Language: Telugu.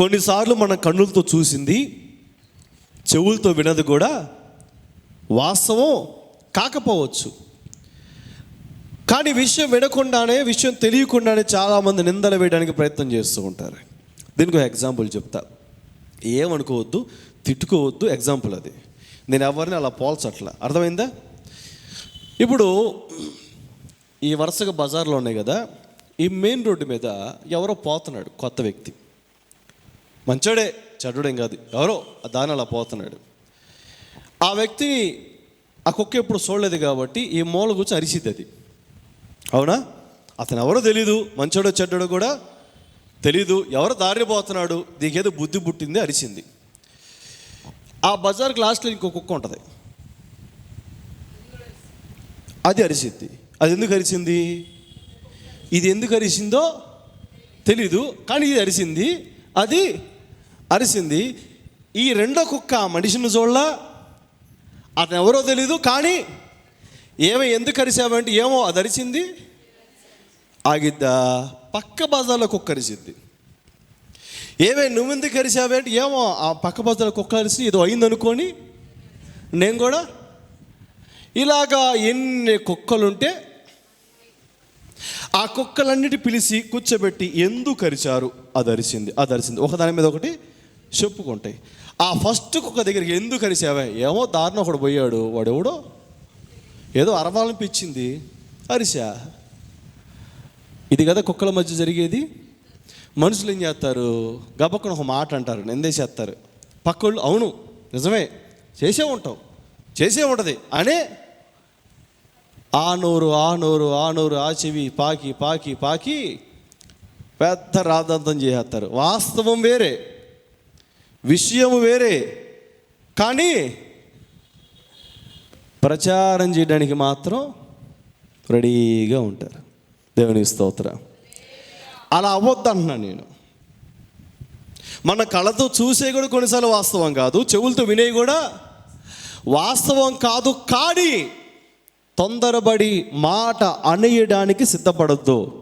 కొన్నిసార్లు మన కన్నులతో చూసింది చెవులతో వినది కూడా వాస్తవం కాకపోవచ్చు. కానీ విషయం వినకుండానే విషయం తెలియకుండానే చాలామంది నిందలు వేయడానికి ప్రయత్నం చేస్తూ ఉంటారు. దీనికి ఒక ఎగ్జాంపుల్ చెప్తా. ఏమనుకోవద్దు తిట్టుకోవద్దు ఎగ్జాంపుల్ అది. నేను ఎవరిని అలా పోల్చట్లా. అర్థమైందా? ఇప్పుడు ఈ వరుసగా బజార్లో ఉన్నాయి కదా ఈ మెయిన్ రోడ్డు మీద ఎవరో పోతున్నాడు కొత్త వ్యక్తి. మంచోడే చెడ్డోడేం కాదు. ఎవరో దాని అలా పోతున్నాడు. ఆ వ్యక్తి ఆ కుక్క ఎప్పుడు చూడలేదు కాబట్టి ఈ మూల కూర్చొని అరిసిద్ది అది అవునా? అతను ఎవరో తెలీదు. మంచోడో చెడ్డోడో కూడా తెలీదు. ఎవరు దారిని పోతున్నాడు. దీనికేదో బుద్ధి పుట్టింది అరిసింది. ఆ బజార్కి లాస్ట్లో ఇంకో కుక్క ఉంటుంది. అది అరిసింది అది ఎందుకు అరిసింది? ఇది ఎందుకు అరిసిందో తెలీదు. కానీ ఇది అరిసింది. అది అరిసింది ఈ రెండో కుక్క ఆ మనిషిని చూడలా అతను ఎవరో తెలీదు కానీ ఏమో ఎందుకు అరిసావంటే ఏమో అది అరిచింది ఆగిద్దా పక్క బజార్లో కుక్క అరిసింది. ఏమే నువ్వెందుకు అరిసావంటే ఏమో ఆ పక్క బజార్లో కుక్క అరిసి ఏదో అయిందనుకొని నేను కూడా ఇలాగా ఎన్ని కుక్కలుంటే ఆ కుక్కలన్నిటి పిలిచి కూర్చోబెట్టి ఎందుకు అరిచారు అది అరిసింది అది అరిసింది. ఒకదాని మీద ఒకటి చెప్పుకుంటాయి. ఆ ఫస్ట్ కుక్క దగ్గరికి ఎందుకు అరిచావే? ఏమో దారిన ఒకడు పోయాడు. వాడు ఎవడో ఏదో అరవాలనిపించింది అరిసా ఇది కదా కుక్కల మధ్య జరిగేది. మనుషులు ఏం చేస్తారు? గబక్కన ఒక మాట అంటారు. నిందేసేస్తారు. పక్కోళ్ళు అవును నిజమే. చేసే ఉంటావు చేసే ఉంటుంది. అనే ఆ నోరు ఆ నోరు ఆ నోరు ఆ చెవి పాకి పాకి పాకి పెద్ద రాదంతం చేసేస్తారు. వాస్తవం వేరే. విషయం వేరే. కానీ ప్రచారం చేయడానికి మాత్రం రెడీగా ఉంటారు. దేవుని స్తోత్ర. అలా అవ్వద్దంటున్నాను నేను. మన కళ్ళతో చూసే కూడా కొన్నిసార్లు వాస్తవం కాదు చెవులతో వినే కూడా వాస్తవం కాదు. కాడి తొందరబడి మాట అనేయడానికి సిద్ధపడద్దు.